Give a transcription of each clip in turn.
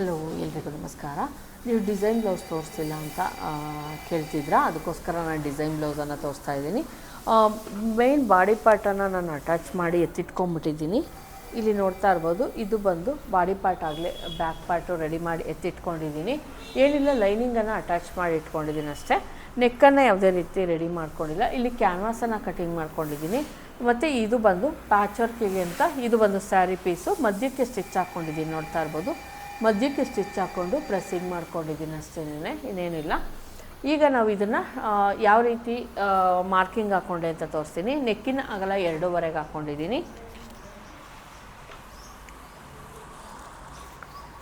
Hello, ಎಲ್ರಿಗೂ ನಮಸ್ಕಾರ. ನೀವು ಡಿಸೈನ್ ಬ್ಲೌಸ್ ತೋರಿಸ್ತಿಲ್ಲ ಅಂತ ಕೇಳ್ತಿದ್ರ? ಅದಕ್ಕೋಸ್ಕರ ನಾನು ಡಿಸೈನ್ ಬ್ಲೌಸನ್ನು ತೋರಿಸ್ತಾ ಇದ್ದೀನಿ. ಮೇನ್ ಬಾಡಿ ಪಾರ್ಟನ್ನು ನಾನು ಅಟ್ಯಾಚ್ ಮಾಡಿ ಎತ್ತಿಟ್ಕೊಂಡ್ಬಿಟ್ಟಿದ್ದೀನಿ. ಇಲ್ಲಿ ನೋಡ್ತಾ ಇರ್ಬೋದು, ಇದು ಬಂದು ಬಾಡಿ ಪಾರ್ಟ್ ಆಗಲೇ ಬ್ಯಾಕ್ ಪಾರ್ಟು ರೆಡಿ ಮಾಡಿ ಎತ್ತಿಟ್ಕೊಂಡಿದ್ದೀನಿ. ಏನಿಲ್ಲ ಲೈನಿಂಗನ್ನು ಅಟ್ಯಾಚ್ ಮಾಡಿ ಇಟ್ಕೊಂಡಿದ್ದೀನಿ ಅಷ್ಟೇ. ನೆಕ್ಕನ್ನು ಯಾವುದೇ ರೀತಿ ರೆಡಿ ಮಾಡ್ಕೊಂಡಿಲ್ಲ. ಇಲ್ಲಿ ಕ್ಯಾನ್ವಾಸನ್ನು ಕಟಿಂಗ್ ಮಾಡ್ಕೊಂಡಿದ್ದೀನಿ. ಮತ್ತು ಇದು ಬಂದು ಪ್ಯಾಚ್ ವರ್ಕಿಗೆ ಅಂತ, ಇದು ಬಂದು ಸ್ಯಾರಿ ಪೀಸು ಮಧ್ಯಕ್ಕೆ ಸ್ಟಿಚ್ ಹಾಕ್ಕೊಂಡಿದ್ದೀನಿ ನೋಡ್ತಾ ಇರ್ಬೋದು. ಮಧ್ಯಕ್ಕೆ ಸ್ಟಿಚ್ ಹಾಕ್ಕೊಂಡು ಪ್ರೆಸ್ಸಿಂಗ್ ಮಾಡ್ಕೊಂಡಿದ್ದೀನಿ ಅಷ್ಟೇನೆ ಇನ್ನೇನಿಲ್ಲ. ಈಗ ನಾವು ಇದನ್ನು ಯಾವ ರೀತಿ ಮಾರ್ಕಿಂಗ್ ಹಾಕ್ಕೊಂಡೆ ಅಂತ ತೋರಿಸ್ತೀನಿ. ನೆಕ್ಕಿನ ಅಗಲ ಎರಡೂವರೆಗೆ ಹಾಕ್ಕೊಂಡಿದ್ದೀನಿ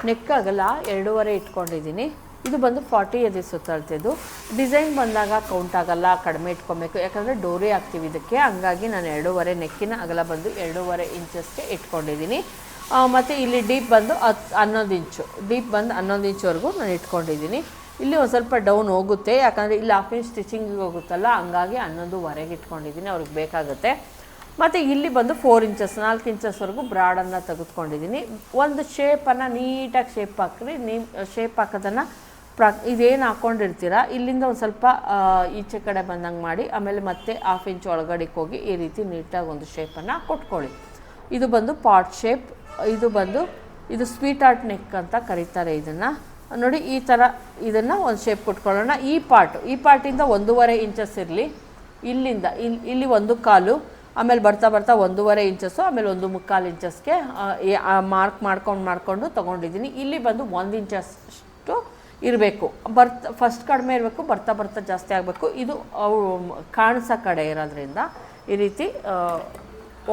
ನೆಕ್ ಅಗಲ ಎರಡೂವರೆ ಇಟ್ಕೊಂಡಿದ್ದೀನಿ. ಇದು ಬಂದು ಫಾರ್ಟಿ ಎದೆ ಸುತ್ತಳ್ತಿದ್ದು ಡಿಸೈನ್ ಬಂದಾಗ ಕೌಂಟ್ ಆಗಲ್ಲ, ಕಡಿಮೆ ಇಟ್ಕೊಬೇಕು. ಯಾಕಂದರೆ ಡೋರಿ ಹಾಕ್ತೀವಿ ಇದಕ್ಕೆ. ಹಂಗಾಗಿ ನಾನು ಎರಡೂವರೆ, ನೆಕ್ಕಿನ ಅಗಲ ಬಂದು ಎರಡೂವರೆ ಇಂಚಸ್ಗೆ ಇಟ್ಕೊಂಡಿದ್ದೀನಿ. ಮತ್ತು ಇಲ್ಲಿ ಡೀಪ್ ಬಂದು ಹತ್ತು ಹನ್ನೊಂದು ಇಂಚು. ಡೀಪ್ ಬಂದು ಹನ್ನೊಂದು ಇಂಚುವರೆಗೂ ನಾನು ಇಟ್ಕೊಂಡಿದ್ದೀನಿ. ಇಲ್ಲಿ ಒಂದು ಸ್ವಲ್ಪ ಡೌನ್ ಹೋಗುತ್ತೆ. ಯಾಕಂದರೆ ಇಲ್ಲಿ ಹಾಫ್ ಇಂಚ್ ಸ್ಟಿಚಿಂಗಿಗೆ ಹೋಗುತ್ತಲ್ಲ, ಹಂಗಾಗಿ ಹನ್ನೊಂದುವರೆಗೆ ಇಟ್ಕೊಂಡಿದ್ದೀನಿ. ಅವ್ರಿಗೆ ಬೇಕಾಗುತ್ತೆ. ಮತ್ತು ಇಲ್ಲಿ ಬಂದು ಫೋರ್ ಇಂಚಸ್ ನಾಲ್ಕು ಇಂಚಸ್ವರೆಗೂ ಬ್ರಾಡನ್ನು ತೆಗೆದುಕೊಂಡಿದ್ದೀನಿ. ಒಂದು ಶೇಪನ್ನು ನೀಟಾಗಿ ಶೇಪ್ ಹಾಕ್ರಿ. ನೀ ಶೇಪ್ ಹಾಕೋದನ್ನು ಪ್ರಾ ಇದೇನು ಹಾಕ್ಕೊಂಡಿರ್ತೀರ ಇಲ್ಲಿಂದ ಒಂದು ಸ್ವಲ್ಪ ಈಚೆ ಕಡೆ ಬಂದಂಗೆ ಮಾಡಿ, ಆಮೇಲೆ ಮತ್ತೆ ಹಾಫ್ ಇಂಚ್ ಒಳಗಡೆಗೆ ಹೋಗಿ ಈ ರೀತಿ ನೀಟಾಗಿ ಒಂದು ಶೇಪನ್ನು ಕೊಟ್ಕೊಳ್ಳಿ. ಇದು ಬಂದು ಪಾಟ್ ಶೇಪ್ ಇದು ಬಂದು ಇದು ಸ್ವೀಟ್ ಆರ್ಟ್ ನೆಕ್ ಅಂತ ಕರೀತಾರೆ ಇದನ್ನು. ನೋಡಿ ಈ ಥರ ಇದನ್ನು ಒಂದು ಶೇಪ್ ಕೊಟ್ಕೊಳ್ಳೋಣ. ಈ ಪಾರ್ಟ್ ಈ ಪಾರ್ಟಿಂದ ಒಂದೂವರೆ ಇಂಚಸ್ ಇರಲಿ. ಇಲ್ಲಿಂದ ಇಲ್ಲಿ ಇಲ್ಲಿ ಒಂದು ಕಾಲು, ಆಮೇಲೆ ಬರ್ತಾ ಬರ್ತಾ ಒಂದೂವರೆ ಇಂಚಸ್ಸು ಆಮೇಲೆ ಒಂದು ಮುಕ್ಕಾಲು ಇಂಚಸ್ಗೆ ಮಾರ್ಕ್ ಮಾಡ್ಕೊಂಡು ಮಾಡಿಕೊಂಡು ತೊಗೊಂಡಿದ್ದೀನಿ. ಇಲ್ಲಿ ಬಂದು ಒಂದು ಇಂಚಷ್ಟು ಇರಬೇಕು. ಬರ್ತಾ ಫಸ್ಟ್ ಕಡಿಮೆ ಇರಬೇಕು, ಬರ್ತಾ ಬರ್ತಾ ಜಾಸ್ತಿ ಆಗಬೇಕು. ಇದು, ಅವು, ಕಾಣಿಸೋ ಕಡೆ ಇರೋದ್ರಿಂದ ಈ ರೀತಿ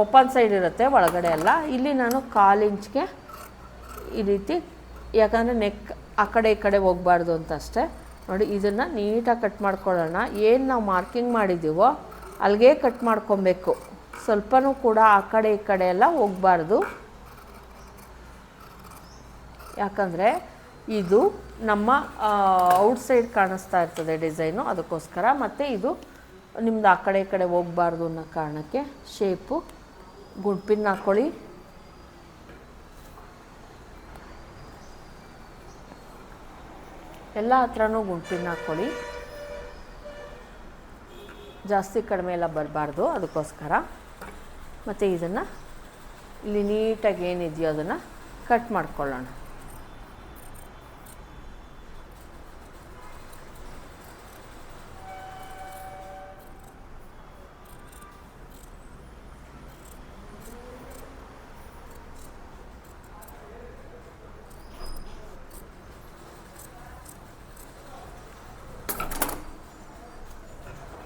ಓಪನ್ ಸೈಡ್ ಇರುತ್ತೆ, ಒಳಗಡೆ ಎಲ್ಲ. ಇಲ್ಲಿ ನಾನು ಕಾಲು ಇಂಚ್ಗೆ ಈ ರೀತಿ, ಯಾಕಂದರೆ ನೆಕ್ ಆ ಕಡೆ ಈ ಕಡೆ ಹೋಗಬಾರ್ದು ಅಂತ ಅಷ್ಟೇ. ನೋಡಿ, ಇದನ್ನು ನೀಟಾಗಿ ಕಟ್ ಮಾಡ್ಕೊಳ್ಳೋಣ. ಏನು ನಾವು ಮಾರ್ಕಿಂಗ್ ಮಾಡಿದ್ದೀವೋ ಅಲ್ಲಿಗೆ ಕಟ್ ಮಾಡ್ಕೊಬೇಕು. ಸ್ವಲ್ಪನೂ ಕೂಡ ಆ ಕಡೆ ಈ ಕಡೆ ಎಲ್ಲ ಹೋಗಬಾರ್ದು. ಯಾಕಂದರೆ ಇದು ನಮ್ಮ ಔಟ್ಸೈಡ್ ಕಾಣಿಸ್ತಾ ಇರ್ತದೆ ಡಿಸೈನು, ಅದಕ್ಕೋಸ್ಕರ. ಮತ್ತು ಇದು ನಿಮ್ದು ಆ ಕಡೆ ಈ ಕಡೆ ಹೋಗಬಾರ್ದು ಅನ್ನೋ ಕಾರಣಕ್ಕೆ ಶೇಪು ಗುಡ್ಪಿನ್ ಹಾಕ್ಕೊಳ್ಳಿ ಎಲ್ಲ ಹತ್ರನೂ ಗುಂಪಿನ ಹಾಕ್ಕೊಳ್ಳಿ ಜಾಸ್ತಿ ಕಡಿಮೆ ಎಲ್ಲ ಬರಬಾರ್ದು, ಅದಕ್ಕೋಸ್ಕರ. ಮತ್ತು ಇದನ್ನು ಇಲ್ಲಿ ನೀಟಾಗಿ ಏನಿದೆಯೋ ಅದನ್ನು ಕಟ್ ಮಾಡ್ಕೊಳ್ಳೋಣ.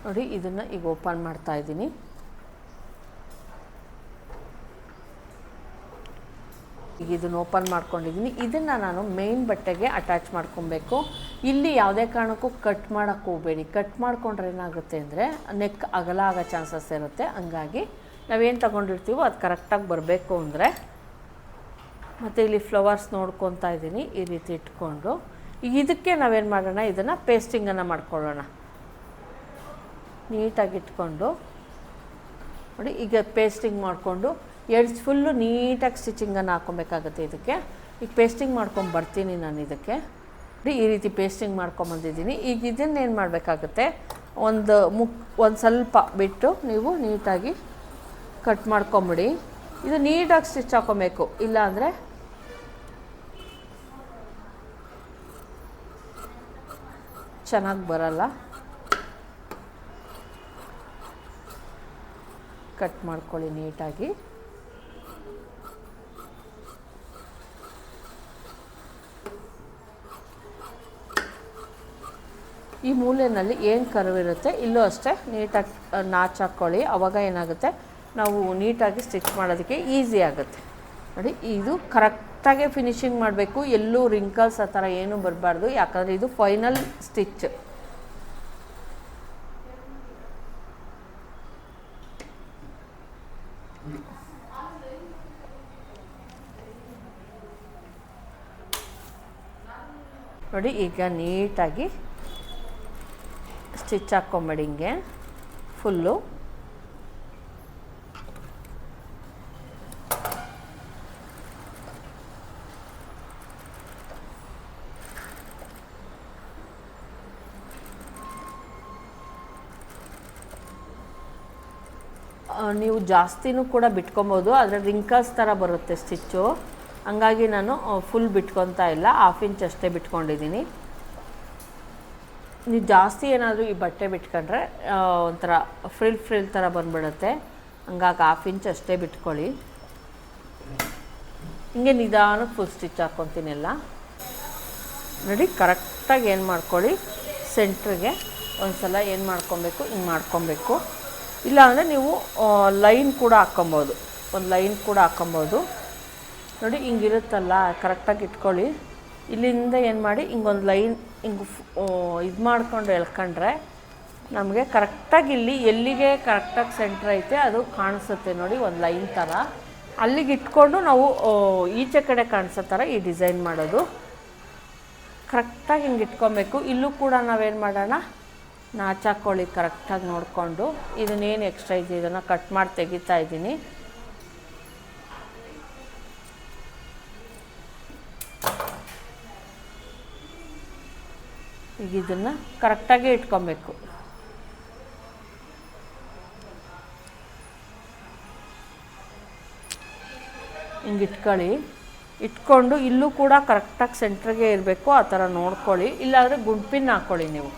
ನೋಡಿ, ಇದನ್ನು ಈಗ ಓಪನ್ ಮಾಡ್ತಾ ಇದ್ದೀನಿ. ಈಗ ಇದನ್ನು ಓಪನ್ ಮಾಡ್ಕೊಂಡಿದ್ದೀನಿ. ಇದನ್ನು ನಾನು ಮೇನ್ ಬಟ್ಟೆಗೆ ಅಟ್ಯಾಚ್ ಮಾಡ್ಕೊಬೇಕು. ಇಲ್ಲಿ ಯಾವುದೇ ಕಾರಣಕ್ಕೂ ಕಟ್ ಮಾಡೋಕ್ಕೆ ಹೋಗಬೇಡಿ. ಕಟ್ ಮಾಡ್ಕೊಂಡ್ರೆ ಏನಾಗುತ್ತೆ ಅಂದರೆ ನೆಕ್ ಅಗಲ ಆಗೋ ಚಾನ್ಸಸ್ ಇರುತ್ತೆ. ಹಂಗಾಗಿ ನಾವೇನು ತೊಗೊಂಡಿರ್ತೀವೋ ಅದು ಕರೆಕ್ಟಾಗಿ ಬರಬೇಕು ಅಂದರೆ, ಮತ್ತು ಇಲ್ಲಿ ಫ್ಲವರ್ಸ್ ನೋಡ್ಕೊತಾ ಇದ್ದೀನಿ ಈ ರೀತಿ ಇಟ್ಕೊಂಡು. ಇದಕ್ಕೆ ನಾವೇನು ಮಾಡೋಣ, ಇದನ್ನು ಪೇಸ್ಟಿಂಗನ್ನು ಮಾಡ್ಕೊಳ್ಳೋಣ. ನೀಟಾಗಿ ಇಟ್ಕೊಂಡು ನೋಡಿ, ಈಗ ಪೇಸ್ಟಿಂಗ್ ಮಾಡಿಕೊಂಡು ಎಡ್ಜ್ ಫುಲ್ಲು ನೀಟಾಗಿ ಸ್ಟಿಚಿಂಗನ್ನು ಹಾಕ್ಕೊಬೇಕಾಗುತ್ತೆ ಇದಕ್ಕೆ. ಈಗ ಪೇಸ್ಟಿಂಗ್ ಮಾಡ್ಕೊಂಡು ಬರ್ತೀನಿ ನಾನು ಇದಕ್ಕೆ. ನೋಡಿ, ಈ ರೀತಿ ಪೇಸ್ಟಿಂಗ್ ಮಾಡ್ಕೊಂಬಂದಿದ್ದೀನಿ ಈಗ ಇದನ್ನೇನು ಮಾಡಬೇಕಾಗುತ್ತೆ, ಒಂದು ಮುಕ್, ಒಂದು ಸ್ವಲ್ಪ ಬಿಟ್ಟು ನೀವು ನೀಟಾಗಿ ಕಟ್ ಮಾಡ್ಕೊಂಬಿಡಿ. ಇದು ನೀಟಾಗಿ ಸ್ಟಿಚ್ ಹಾಕ್ಕೊಬೇಕು. ಇಲ್ಲಾಂದರೆ ಚೆನ್ನಾಗಿ ಬರಲ್ಲ. ಕಟ್ ಮಾಡ್ಕೊಳ್ಳಿ ನೀಟಾಗಿ. ಈ ಮೂಲೆಯಲ್ಲಿ ಏನು ಕರ್ವಿರುತ್ತೆ ಇಲ್ಲೂ ಅಷ್ಟೇ ನೀಟಾಗಿ ನಾಚ್ ಹಾಕ್ಕೊಳ್ಳಿ ಅವಾಗ ಏನಾಗುತ್ತೆ? ನಾವು ನೀಟಾಗಿ ಸ್ಟಿಚ್ ಮಾಡೋದಕ್ಕೆ ಈಸಿ ಆಗುತ್ತೆ. ನೋಡಿ, ಇದು ಕರೆಕ್ಟಾಗೆ ಫಿನಿಶಿಂಗ್ ಮಾಡಬೇಕು. ಎಲ್ಲೂ ರಿಂಕಲ್ಸ್ ಆ ಥರ ಏನೂ ಬರಬಾರ್ದು. ಯಾಕಂದರೆ ಇದು ಫೈನಲ್ ಸ್ಟಿಚ್ ನೋಡಿ, ಈಗ ನೀಟಾಗಿ ಸ್ಟಿಚ್ ಹಾಕ್ಕೊಂಬಿಡಿ ಹಿಂಗೆ, ಫುಲ್ಲು. ನೀವು ಜಾಸ್ತಿನೂ ಕೂಡ ಬಿಟ್ಕೊಬೋದು, ಆದರೆ ರಿಂಕಲ್ಸ್ ಥರ ಬರುತ್ತೆ ಸ್ಟಿಚ್ಚು ಹಂಗಾಗಿ ನಾನು ಫುಲ್ ಬಿಟ್ಕೊತಾ ಇಲ್ಲ. ಹಾಫ್ ಇಂಚ್ ಅಷ್ಟೇ ಬಿಟ್ಕೊಂಡಿದ್ದೀನಿ. ನೀವು ಜಾಸ್ತಿ ಏನಾದರೂ ಈ ಬಟ್ಟೆ ಬಿಟ್ಕೊಂಡ್ರೆ ಒಂಥರ ಫ್ರಿಲ್ ಫ್ರಿಲ್ ಥರ ಬಂದ್ಬಿಡುತ್ತೆ. ಹಂಗಾಗಿ ಹಾಫ್ ಇಂಚ್ ಅಷ್ಟೇ ಬಿಟ್ಕೊಳ್ಳಿ. ಹಿಂಗೆ ನಿಧಾನಕ್ಕೆ ಫುಲ್ ಸ್ಟಿಚ್ ಹಾಕ್ಕೊತೀನಿ ಎಲ್ಲ. ನೋಡಿ ಕರೆಕ್ಟಾಗಿ ಏನು ಮಾಡ್ಕೊಳ್ಳಿ. ಸೆಂಟ್ರಿಗೆ ಒಂದು ಸಲ ಏನು ಮಾಡ್ಕೊಬೇಕು, ಹಿಂಗೆ ಮಾಡ್ಕೊಬೇಕು. ಇಲ್ಲಾಂದರೆ ನೀವು ಲೈನ್ ಕೂಡ ಹಾಕ್ಕೊಬೋದು. ಒಂದು ಲೈನ್ ಕೂಡ ಹಾಕ್ಕೊಬೋದು. ನೋಡಿ, ಹಿಂಗಿರುತ್ತಲ್ಲ ಕರೆಕ್ಟಾಗಿ ಇಟ್ಕೊಳ್ಳಿ. ಇಲ್ಲಿಂದ ಏನು ಮಾಡಿ, ಹಿಂಗೊಂದು ಲೈನ್, ಹಿಂಗೆ ಇದು ಮಾಡ್ಕೊಂಡು ಎಳ್ಕೊಂಡ್ರೆ ನಮಗೆ ಕರೆಕ್ಟಾಗಿ ಇಲ್ಲಿ ಎಲ್ಲಿಗೆ ಕರೆಕ್ಟಾಗಿ ಸೆಂಟ್ರ್ ಐತೆ ಅದು ಕಾಣಿಸುತ್ತೆ ನೋಡಿ, ಒಂದು ಲೈನ್ ಥರ ಅಲ್ಲಿಗೆ ಇಟ್ಕೊಂಡು ನಾವು ಈಚೆ ಕಡೆ ಕಾಣಿಸೋ ಥರ ಈ ಡಿಸೈನ್ ಮಾಡೋದು. ಕರೆಕ್ಟಾಗಿ ಹಿಂಗೆ ಇಟ್ಕೊಬೇಕು. ಇಲ್ಲೂ ಕೂಡ ನಾವೇನು ಮಾಡೋಣ? ನಾಚಾಕೊಳ್ಳಿ ಕರೆಕ್ಟಾಗಿ ನೋಡಿಕೊಂಡು. ಇದನ್ನೇನು ಎಕ್ಸ್ಟ್ರಾ ಇದೆ ಇದನ್ನು ಕಟ್ ಮಾಡಿ ತೆಗಿತಾ ಇದ್ದೀನಿ. ಈಗ ಇದನ್ನು ಕರೆಕ್ಟಾಗಿ ಇಟ್ಕೊಬೇಕು. ಹಿಂಗೆ ಇಟ್ಕೊಳ್ಳಿ. ಇಟ್ಕೊಂಡು ಇಲ್ಲೂ ಕೂಡ ಕರೆಕ್ಟಾಗಿ ಸೆಂಟ್ರಿಗೆ ಇರಬೇಕು, ಆ ಥರ ನೋಡ್ಕೊಳ್ಳಿ. ಇಲ್ಲಾಂದರೆ ಗುಂಪಿನ ಹಾಕ್ಕೊಳ್ಳಿ ನೀವು.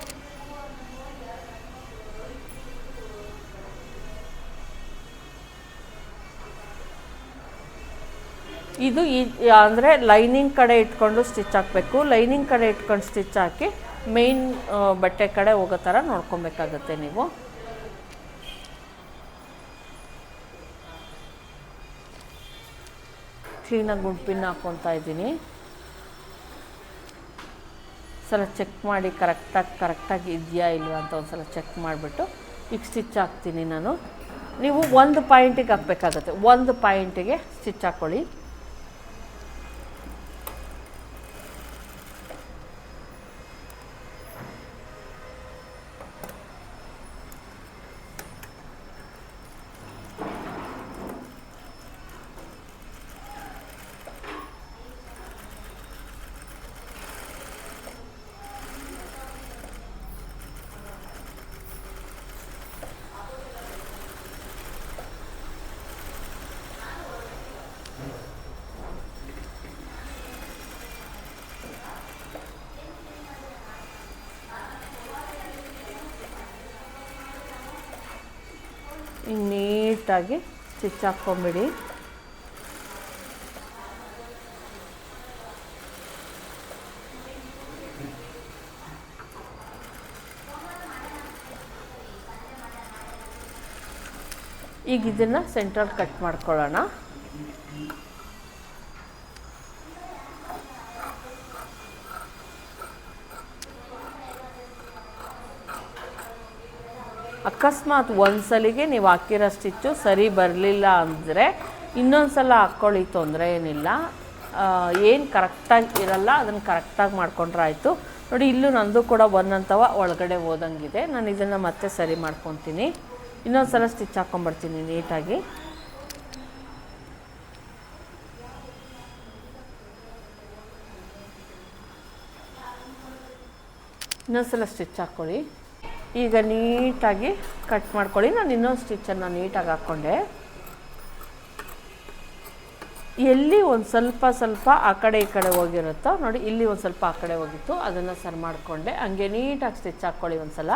ಇದು ಈ, ಅಂದರೆ ಲೈನಿಂಗ್ ಕಡೆ ಇಟ್ಕೊಂಡು ಸ್ಟಿಚ್ ಹಾಕಬೇಕು. ಲೈನಿಂಗ್ ಕಡೆ ಇಟ್ಕೊಂಡು ಸ್ಟಿಚ್ ಹಾಕಿ ಮೇಯ್ನ್ ಬಟ್ಟೆ ಕಡೆ ಹೋಗೋ ಥರ ನೋಡ್ಕೊಬೇಕಾಗತ್ತೆ ನೀವು. ಕ್ಲೀನಾಗಿ ಗುಂಪಿನ ಹಾಕ್ಕೊತಾ ಇದ್ದೀನಿ. ಸಲ ಚೆಕ್ ಮಾಡಿ ಕರೆಕ್ಟಾಗಿ ಕರೆಕ್ಟಾಗಿ ಇದೆಯಾ ಇಲ್ವಾ ಅಂತ ಒಂದು ಸಲ ಚೆಕ್ ಮಾಡಿಬಿಟ್ಟು ಈಗ ಸ್ಟಿಚ್ ಹಾಕ್ತೀನಿ ನಾನು. ನೀವು ಒಂದು ಪಾಯಿಂಟಿಗೆ ಹಾಕ್ಬೇಕಾಗತ್ತೆ. ಒಂದು ಪಾಯಿಂಟಿಗೆ ಸ್ಟಿಚ್ ಹಾಕ್ಕೊಳ್ಳಿ ಹಿಂಗೆ ನೀಟಾಗಿ ಸ್ಟಿಚ್ ಹಾಕ್ಕೊಂಬಿಡಿ ಈಗ ಇದನ್ನು ಸೆಂಟ್ರಲ್ ಕಟ್ ಮಾಡ್ಕೊಳ್ಳೋಣ. ಅಕಸ್ಮಾತ್ ಒಂದು ಸಲಿಗೆ ನೀವು ಹಾಕಿರೋ ಸ್ಟಿಚ್ಚು ಸರಿ ಬರಲಿಲ್ಲ ಅಂದರೆ ಇನ್ನೊಂದು ಸಲ ಹಾಕ್ಕೊಳ್ಳಿ ತೊಂದರೆ ಏನಿಲ್ಲ. ಏನು ಕರೆಕ್ಟಾಗಿ ಇರಲ್ಲ, ಅದನ್ನು ಕರೆಕ್ಟಾಗಿ ಮಾಡ್ಕೊಂಡ್ರೆ ಆಯಿತು. ನೋಡಿ, ಇಲ್ಲೂ ನಂದು ಕೂಡ ಒಂದಂತವ ಒಳಗಡೆ ಹೋದಂಗಿದೆ. ನಾನು ಇದನ್ನು ಮತ್ತೆ ಸರಿ ಮಾಡ್ಕೊತೀನಿ. ಇನ್ನೊಂದು ಸಲ ಸ್ಟಿಚ್ ಹಾಕ್ಕೊಂಬರ್ತೀನಿ ನೀಟಾಗಿ. ಇನ್ನೊಂದ್ಸಲ ಸ್ಟಿಚ್ ಹಾಕ್ಕೊಳ್ಳಿ ಈಗ ನೀಟಾಗಿ ಕಟ್ ಮಾಡ್ಕೊಳ್ಳಿ. ನಾನು ಇನ್ನೊಂದು ಸ್ಟಿಚ್ಚನ್ನು ನೀಟಾಗಿ ಹಾಕ್ಕೊಂಡೆ. ಎಲ್ಲಿ ಒಂದು ಸ್ವಲ್ಪ ಸ್ವಲ್ಪ ಆ ಕಡೆ ಈ ಕಡೆ ಹೋಗಿರುತ್ತೋ ನೋಡಿ, ಇಲ್ಲಿ ಒಂದು ಸ್ವಲ್ಪ ಆ ಕಡೆ ಹೋಗಿತ್ತು. ಅದನ್ನು ಸರಿ ಮಾಡಿಕೊಂಡೆ. ಹಂಗೆ ನೀಟಾಗಿ ಸ್ಟಿಚ್ ಹಾಕ್ಕೊಳ್ಳಿ ಒಂದು ಸಲ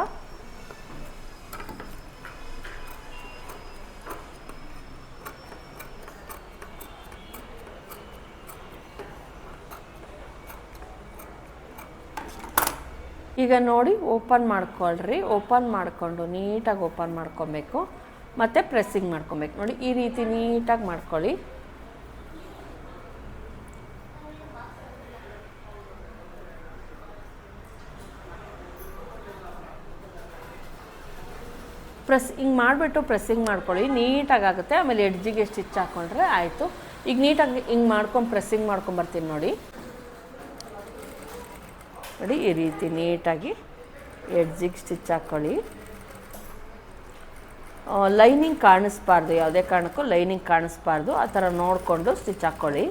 ಈಗ ನೋಡಿ ಓಪನ್ ಮಾಡ್ಕೊಳ್ರಿ. ಓಪನ್ ಮಾಡಿಕೊಂಡು ನೀಟಾಗಿ ಓಪನ್ ಮಾಡ್ಕೊಬೇಕು. ಮತ್ತು ಪ್ರೆಸ್ಸಿಂಗ್ ಮಾಡ್ಕೊಬೇಕು. ನೋಡಿ, ಈ ರೀತಿ ನೀಟಾಗಿ ಮಾಡ್ಕೊಳ್ಳಿ. ಪ್ರೆಸ್ ಹಿಂಗೆ ಮಾಡಿಬಿಟ್ಟು ಪ್ರೆಸ್ಸಿಂಗ್ ಮಾಡ್ಕೊಳ್ಳಿ. ನೀಟಾಗಿ ಆಗುತ್ತೆ. ಆಮೇಲೆ ಎಡ್ಜಿಗೆ ಸ್ಟಿಚ್ ಹಾಕ್ಕೊಂಡ್ರೆ ಆಯಿತು. ಈಗ ನೀಟಾಗಿ ಹಿಂಗೆ ಮಾಡ್ಕೊಂಡು ಪ್ರೆಸ್ಸಿಂಗ್ ಮಾಡ್ಕೊಂಬರ್ತೀನಿ ನೋಡಿ. ನೋಡಿ ಈ ರೀತಿ ನೀಟಾಗಿ ಎಡ್ಜಿಗೆ ಸ್ಟಿಚ್ ಹಾಕ್ಕೊಳ್ಳಿ ಲೈನಿಂಗ್ ಕಾಣಿಸ್ಬಾರ್ದು, ಯಾವುದೇ ಕಾರಣಕ್ಕೂ ಲೈನಿಂಗ್ ಕಾಣಿಸ್ಬಾರ್ದು, ಆ ಥರ ನೋಡಿಕೊಂಡು ಸ್ಟಿಚ್ ಹಾಕ್ಕೊಳ್ಳಿ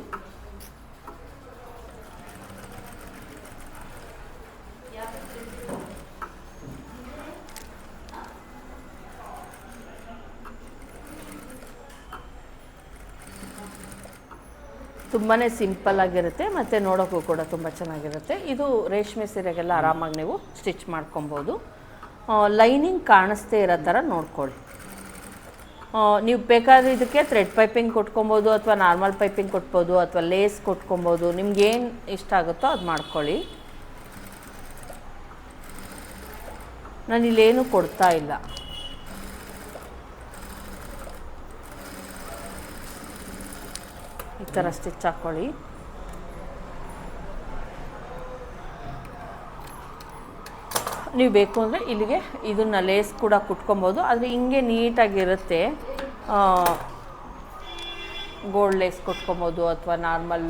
ತುಂಬಾ ಸಿಂಪಲ್ ಆಗಿರುತ್ತೆ, ಮತ್ತು ನೋಡೋಕ್ಕೂ ಕೂಡ ತುಂಬ ಚೆನ್ನಾಗಿರುತ್ತೆ. ಇದು ರೇಷ್ಮೆ ಸೀರೆಗೆಲ್ಲ ಆರಾಮಾಗಿ ನೀವು ಸ್ಟಿಚ್ ಮಾಡ್ಕೊಬೋದು. ಲೈನಿಂಗ್ ಕಾಣಿಸ್ತೇ ಇರೋ ಥರ ನೋಡ್ಕೊಳ್ಳಿ. ನೀವು ಬೇಕಾದ್ರೆ ಇದಕ್ಕೆ ಥ್ರೆಡ್ ಪೈಪಿಂಗ್ ಕೊಟ್ಕೊಬೋದು, ಅಥವಾ ನಾರ್ಮಲ್ ಪೈಪಿಂಗ್ ಕೊಟ್ಬೋದು, ಅಥವಾ ಲೇಸ್ ಕೊಟ್ಕೊಬೋದು, ನಿಮ್ಗೆ ಏನು ಇಷ್ಟ ಆಗುತ್ತೋ ಅದು ಮಾಡ್ಕೊಳ್ಳಿ. ನಾನು ಇಲ್ಲೇನು ಕೊಡ್ತಾ ಇಲ್ಲ. ಈ ಥರ ಸ್ಟಿಚ್ ಹಾಕ್ಕೊಳ್ಳಿ ನೀವು ಬೇಕು ಅಂದರೆ ಇಲ್ಲಿಗೆ ಇದನ್ನು ಲೇಸ್ ಕೂಡ ಕುಟ್ಕೊಬೋದು. ಆದರೆ ಹಿಂಗೆ ನೀಟಾಗಿರುತ್ತೆ ಗೋಲ್ಡ್ ಲೇಸ್ ಕೊಟ್ಕೊಬೋದು ಅಥವಾ ನಾರ್ಮಲ್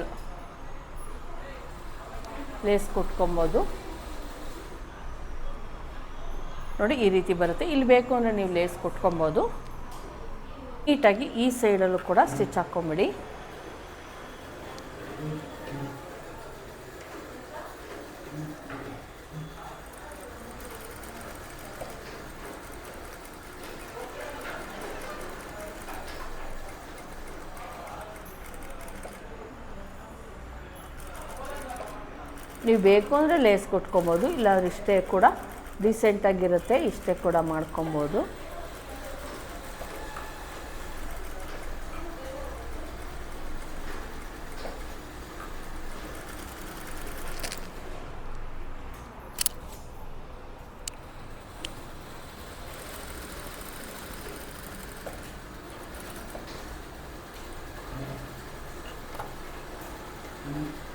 ಲೇಸ್ ಕೊಟ್ಕೊಬೋದು. ನೋಡಿ ಈ ರೀತಿ ಬರುತ್ತೆ. ಇಲ್ಲಿ ಬೇಕು ಅಂದರೆ ನೀವು ಲೇಸ್ ಕೊಟ್ಕೊಬೋದು. ನೀಟಾಗಿ ಈ ಸೈಡಲ್ಲೂ ಕೂಡ ಸ್ಟಿಚ್ ಹಾಕ್ಕೊಂಬಿಡಿ ನೀವು ಬೇಕು ಅಂದರೆ ಲೇಸ್ ಕೊಟ್ಕೊಬೋದು ಇಲ್ಲಾಂದ್ರೆ ಇಷ್ಟೇ ಕೂಡ ಡಿಸೆಂಟಾಗಿರುತ್ತೆ ಇಷ್ಟೇ ಕೂಡ ಮಾಡ್ಕೊಬೋದು. Mm-hmm.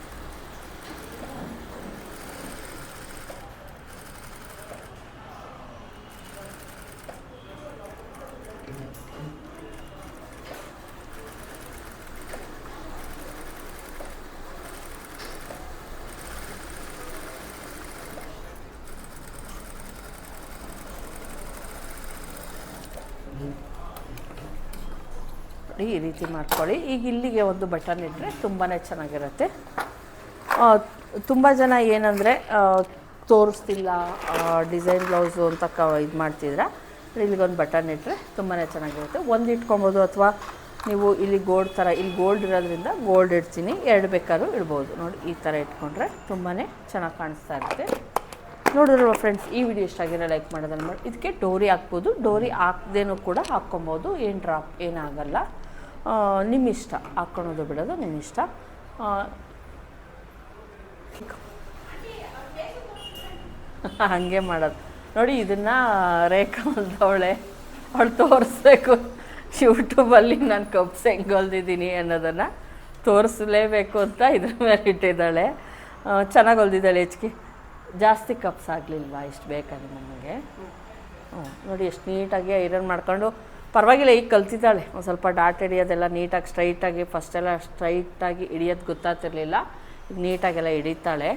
ನೋಡಿ ಈ ರೀತಿ ಮಾಡ್ಕೊಳ್ಳಿ. ಈಗ ಇಲ್ಲಿಗೆ ಒಂದು ಬಟನ್ ಇಟ್ಟರೆ ತುಂಬಾ ಚೆನ್ನಾಗಿರುತ್ತೆ. ತುಂಬ ಜನ ಏನಂದರೆ ತೋರಿಸ್ತಿಲ್ಲ ಡಿಸೈನ್ ಬ್ಲೌಸು ಅಂತ ಕ, ಇದು ಮಾಡ್ತಿದ್ರೆ. ಇಲ್ಲಿಗೊಂದು ಬಟನ್ ಇಟ್ಟರೆ ತುಂಬಾ ಚೆನ್ನಾಗಿರುತ್ತೆ. ಒಂದು ಇಟ್ಕೊಬೋದು ಅಥವಾ ನೀವು ಇಲ್ಲಿ ಗೋಲ್ಡ್ ಥರ ಇಲ್ಲಿ ಗೋಲ್ಡ್ ಇರೋದ್ರಿಂದ ಗೋಲ್ಡ್ ಇಡ್ತೀನಿ. ಎರಡು ಬೇಕಾದ್ರೂ ಇಡ್ಬೋದು. ನೋಡಿ, ಈ ಥರ ಇಟ್ಕೊಂಡ್ರೆ ತುಂಬಾ ಚೆನ್ನಾಗಿ ಕಾಣಿಸ್ತಾ ಇರುತ್ತೆ. ನೋಡಿದ್ರಲ್ವ ಫ್ರೆಂಡ್ಸ್ ಈ ವಿಡಿಯೋ ಇಷ್ಟ ಆಗಿರೋ ಲೈಕ್ ಮಾಡೋದನ್ನು ಮಾಡಿ. ಇದಕ್ಕೆ ಡೋರಿ ಹಾಕ್ಬೋದು. ಡೋರಿ ಹಾಕ್ದೇನೂ ಕೂಡ ಹಾಕ್ಕೊಬೋದು. ಏನು ಡ್ರಾಪ್ ಏನಾಗಲ್ಲ ಆ, ನಿಮ್ಮ ಇಷ್ಟ ಹಾಕ್ಕೊಳೋದು ಬಿಡೋದು ನಿಮ್ಮ ಇಷ್ಟ ಆ, ಹಾಗೆ ಮಾಡೋದು. ನೋಡಿ ಇದನ್ನು ರೇಖಾ ಹೊಲ್ದವಳೆ ಅವಳು ತೋರಿಸ್ಬೇಕು. ಯೂಟ್ಯೂಬಲ್ಲಿ ನಾನು ಕಪ್ಸ್ ಹೆಂಗೆ ಹೊಲ್ದಿದ್ದೀನಿ ಅನ್ನೋದನ್ನು ತೋರಿಸಲೇಬೇಕು ಅಂತ ಇದ್ರ ಮೇಲೆ ಇಟ್ಟಿದ್ದಾಳೆ. ಚೆನ್ನಾಗಿ ಹೊಲ್ದಿದ್ದಾಳೆ ಹೆಚ್ಚಿಗೆ ಜಾಸ್ತಿ ಕಪ್ಸ್ ಆಗಲಿಲ್ವಾ? ಇಷ್ಟು ಬೇಕಾದ್ರೆ ನಮಗೆ. ಹ್ಞೂ ನೋಡಿ ಎಷ್ಟು ನೀಟಾಗಿ ಐರನ್ ಮಾಡ್ಕೊಂಡು ಪರವಾಗಿಲ್ಲ, ಈಗ ಕಲ್ತಿದ್ದಾಳೆ. ಒಂದು ಸ್ವಲ್ಪ ಡಾಟ್ ಹಿಡಿಯೋದೆಲ್ಲ ನೀಟಾಗಿ ಸ್ಟ್ರೈಟಾಗಿ ಫಸ್ಟೆಲ್ಲ ಸ್ಟ್ರೈಟಾಗಿ ಹಿಡಿಯೋದು ಗೊತ್ತಾಗ್ತಿರಲಿಲ್ಲ. ಈಗ ನೀಟಾಗೆಲ್ಲ ಹಿಡಿತಾಳೆ.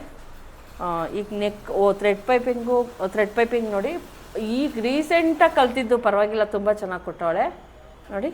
ಈಗ ನೆಕ್ ಓ ಥ್ರೆಡ್ ಪೈಪಿಂಗು ಥ್ರೆಡ್ ಪೈಪಿಂಗ್ ನೋಡಿ, ಈಗ ರೀಸೆಂಟಾಗಿ ಕಲ್ತಿದ್ದು ಪರವಾಗಿಲ್ಲ, ತುಂಬ ಚೆನ್ನಾಗಿ ಕೊಟ್ಟವಳೆ. ನೋಡಿ.